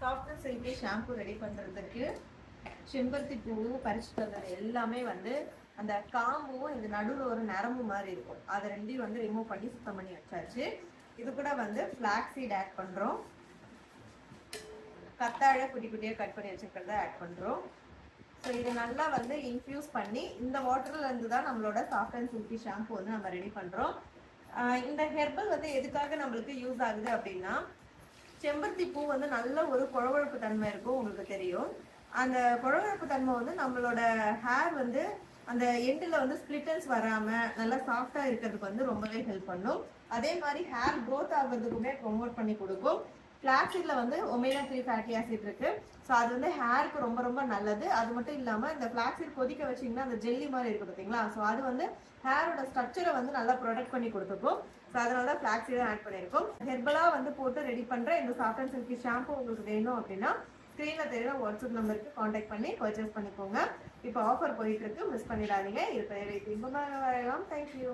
Soft and silky shampoo ready பண்ணுறதுக்கு செம்பருத்தி பூ பறிச்சுட்டு வந்தது எல்லாமே வந்து அந்த காம்பும் இது நடுவில் ஒரு நரம்பு மாதிரி இருக்கும். அதை ரெண்டையும் வந்து ரிமூவ் பண்ணி சுத்தம் பண்ணி வச்சாச்சு. இது கூட வந்து ஃப்ளாக் சீட் ஆட் பண்ணுறோம் கத்தாழை குட்டி குட்டியாக கட் பண்ணி வச்சுருக்கிறத ஆட் பண்ணுறோம் ஸோ இது நல்லா வந்து இன்ஃப்யூஸ் பண்ணி இந்த வாட்டர்லேருந்து தான் நம்மளோட சாஃப்ட் அண்ட் சில்கி ஷாம்பு வந்து நம்ம ரெடி பண்ணுறோம் இந்த ஹெர்பல் வந்து எதுக்காக நம்மளுக்கு யூஸ் ஆகுது அப்படின்னா செம்பருத்தி பூ வந்து நல்ல ஒரு குழவழப்பு தன்மை இருக்கும் உங்களுக்கு தெரியும். அந்த குழவழப்பு தன்மை வந்து நம்மளோட ஹேர் வந்து அந்த எண்டில் வந்து ஸ்பிளிட்டல்ஸ் வராமல் நல்லா சாஃப்டாக இருக்கிறதுக்கு வந்து ரொம்பவே ஹெல்ப் பண்ணும். அதே மாதிரி ஹேர் க்ரோத் ஆகிறதுக்குமே ப்ரொமோட் பண்ணி கொடுக்கும். ஃப்ளாக்ஸீட்ல வந்து ஒமேகா த்ரீ ஃபேட்டி ஆசிட் இருக்கு. ஸோ அது வந்து ஹேருக்கு ரொம்ப ரொம்ப நல்லது. அது மட்டும் இல்லாமல் இந்த ஃப்ளாக்ஸீட் கொதிக்க வச்சிங்கன்னா அந்த ஜெல்லி மாதிரி இருக்கு பார்த்தீங்களா ஸோ அது வந்து ஹேரோட ஸ்ட்ரக்சரை வந்து நல்லா ப்ரொடெக்ட் பண்ணி கொடுத்துருக்கும் ஸோ அதனால தான் ஃப்ளாக்ஸீடும் ஆட் பண்ணியிருக்கோம். ஹெர்பலாக வந்து போட்டு ரெடி பண்ணுற இந்த சாஃப்ட் அண்ட் சில்கி ஷாம்பு உங்களுக்கு வேணும் அப்படின்னா ஸ்க்ரீனில் தெரியுற வாட்ஸ்அப் நம்பருக்கு காண்டாக்ட் பண்ணி பர்ச்சேஸ் பண்ணிக்கோங்க. இப்போ ஆஃபர் போயிட்டு இருக்கு. மிஸ் பண்ணிடாதீங்க. இது பெரிய இன்பமாக வரையலாம் தேங்க்யூ